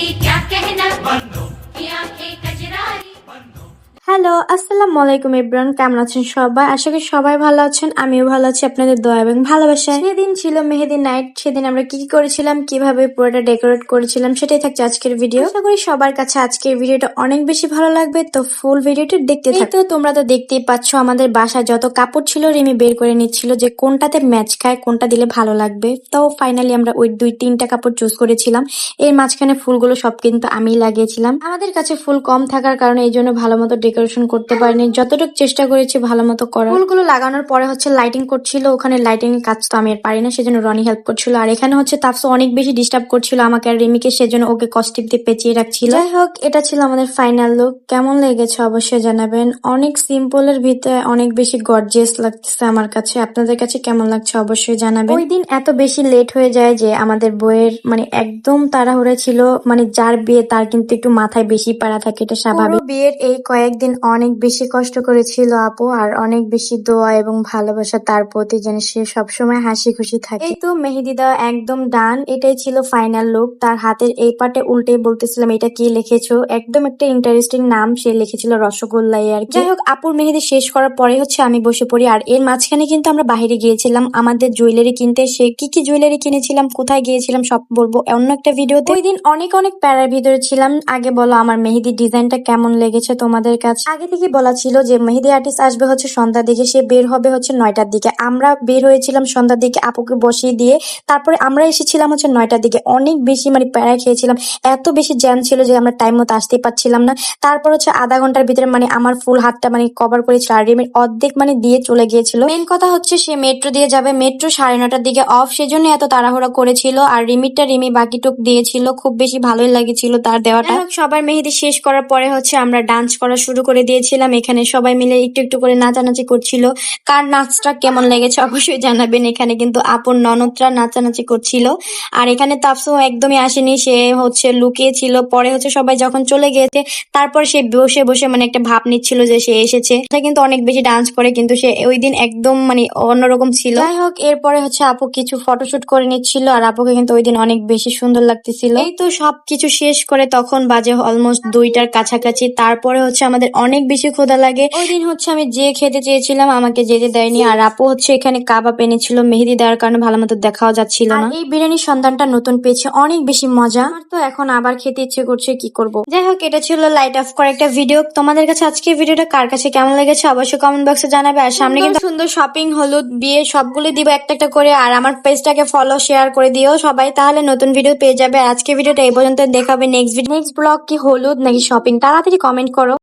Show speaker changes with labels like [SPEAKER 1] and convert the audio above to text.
[SPEAKER 1] Andy.
[SPEAKER 2] Hello আসসালামু আলাইকুম ইব্রান কেমন আছেন সবাই? আশা করি সবাই ভালো আছেন আমিও ভালো আছি আপনাদের দোয়া এবং ভালোবাসা সেদিন ছিল মেহেদি নাইট সেদিন আমরা কি কি করেছিলাম কীভাবে পুরোটা ডেকোরেট করেছিলাম সেটাই থাকছে আজকের ভিডিও। আশা করি সবার কাছে আজকের ভিডিওটা অনেক বেশি ভালো লাগবে তো ফুল ভিডিওটা দেখতে থাকো। তো তোমরা তো দেখতেই পাচ্ছ আমাদের বাসায় যত কাপড় ছিল রিমি বের করে নিচ্ছিল যে কোনটাতে ম্যাচ খায় কোনটা দিলে ভালো লাগবে। তো ফাইনালি আমরা ওই দুই তিনটা কাপড় চুজ করেছিলাম। এর মাঝখানে ফুলগুলো সব কিন্তু আমি লাগিয়েছিলাম। আমাদের কাছে ফুল কম থাকার কারণে এই জন্য ভালো মতো ডেকোরেশন করতে পারিনি। যতটুকু চেষ্টা করেছি ভালো মতো করার। ফুলগুলো লাগানোর পরে হচ্ছে লাইটিং করছিল ওখানে লাইটিং এর কাজ তো আমি আর পারি না সেজন্য রনি হেল্প করছিল। আর এখানে হচ্ছে তাপসো অনেক বেশি ডিস্টার্ব করছিল আমাকে আর রিমিকে সেজন্য ওকে কস্টিপ দিয়ে পেঁচিয়ে রাখছিল। যাই হোক এটা ছিল আমাদের ফাইনাল লুক কেমন লেগেছে অবশ্যই জানাবেন। অনেক সিম্পলের ভিতরে অনেক বেশি গর্জিয়াস লাগতেছে আমার কাছে। আপনাদের কাছে কেমন লাগছে অবশ্যই জানাবেন। ওই দিন এত বেশি লেট হয়ে যায় যে আমাদের বইয়ের মানে একদম তাড়াহুড়া ছিল। মানে যার বিয়ে তার কিন্তু একটু মাথায় বেশি পাড়া থাকে এটা স্বাভাবিক। বিয়ের এই কয়েকদিন অনেক বেশি কষ্ট করেছিল আপু, আর অনেক বেশি দোয়া এবং ভালোবাসা তার প্রতি যেন সে সবসময় হাসি খুশি থাকে। এই তো মেহেদি দেওয়া একদম ডান, এটাই ছিল ফাইনাল লুক তার হাতের এই পাটে উল্টে বলতেছিলাম, এটা কি লিখেছো? একদম একটা ইন্টারেস্টিং নাম সে লিখেছিল রসগোল্লাই আর। যাই হোক, আপুর মেহেদি শেষ করার পরে হচ্ছে আমি বসে পড়ি, আর এর মাঝখানে কিন্তু আমরা বাইরে গিয়েছিলাম। আমাদের জুয়েলারি কিনতে, সে কি কি জুয়েলারি কিনেছিলাম, কোথায় গিয়েছিলাম, সব বলব অন্য একটা ভিডিওতে। ওই দিন অনেক অনেক প্যারার ভিতরে ছিলাম। আগে বলো, আমার মেহেদির ডিজাইনটা কেমন লেগেছে তোমাদের কাছে? আগে থেকে বলা ছিল যে মেহেদি আর্টিস্ট আসবে হচ্ছে সন্ধ্যার দিকে, সে বের হবে হচ্ছে নয়টার দিকে। আমরা বের হয়েছিলাম সন্ধ্যার দিকে আপুকে বসিয়ে দিয়ে, তারপরে আমরা এসেছিলাম হচ্ছে নয়টার দিকে। অনেক বেশি মানে প্যারা খেয়েছিলাম। এত বেশি জ্যাম ছিল যে আমরা টাইম মতো আসতেই পারছিলাম না। তারপর হচ্ছে আধা ঘণ্টার ভিতরে মানে আমার ফুল হাতটা মানে কভার করেছিল আর রিমির অর্ধেক মানে দিয়ে চলে গিয়েছিল। মেন কথা হচ্ছে সে মেট্রো দিয়ে যাবে। মেট্রো সাড়ে নটার দিকে অফ সেজন্য এত তাড়াহুড়া করেছিল। আর রিমিটটা রিমি বাকিটুক দিয়েছিল। খুব বেশি ভালোই লাগেছিল তার দেওয়াটা। সবার মেহেদি শেষ করার পরে হচ্ছে আমরা ডান্স করা শুরু করে দিয়েছিলাম। এখানে সবাই মিলে একটু একটু করে নাচানাচি করছিল। কার নাচটা কেমন লেগেছে অবশ্যই জানাবেন। এখানে কিন্তু আপন ননদরা নাচানাচি করছিল। আর এখানে তাপসও একদমই আসেনি। সে হচ্ছে লুকিয়ে ছিল পরে হচ্ছে সবাই যখন চলে গিয়েছে, তারপর সে বসে বসে মানে একটা ভাব নিচ্ছিল যে সে এসেছে। সে কিন্তু অনেক বেশি ডান্স করে, কিন্তু সে ওই দিন একদম মানে অন্যরকম ছিল। যাই হোক, এরপরে হচ্ছে আপু কিছু ফটোশুট করে নিচ্ছিল আর আপুকে কিন্তু ওই দিন অনেক বেশি সুন্দর লাগতেছিল। এই তো সবকিছু শেষ করে তখন বাজে অলমোস্ট দুইটার কাছাকাছি। তারপরে হচ্ছে আমাদের অনেক বেশি ক্ষুধা লাগে। ওই দিন হচ্ছে আমি যে খেতে চেয়েছিলাম আমাকে যেতে দেয়নি। আর আপু হচ্ছে এখানে কাবাব এনেছিল মেহেদি দেওয়ার কারণে ভালো মতো দেখাও যাচ্ছিল না। এই বিরিয়ানির সন্ধানটা নতুন পেয়েছে অনেক বেশি মজা। তো এখন আবার খেতে ইচ্ছে করছে কি করব? যাই হোক এটা ছিল লাইট অফ করা একটা ভিডিও তোমাদের কাছে আজকে ভিডিওটা কার কাছে কেমন লেগেছে অবশ্যই কমেন্ট বক্সে জানাবে। আর সামনে কিন্তু সুন্দর শপিং হলুদ বিয়ে সবগুলো দিব একটা একটা করে। আর আমার পেজটাকে ফলো শেয়ার করে দিও সবাই তাহলে নতুন ভিডিও পেয়ে যাবে। আজকে ভিডিওটা এই পর্যন্ত দেখাবে নেক্সট ভিডিও নেক্সট ব্লগ কি হলুদ নাকি শপিং তাড়াতাড়ি কমেন্ট করো।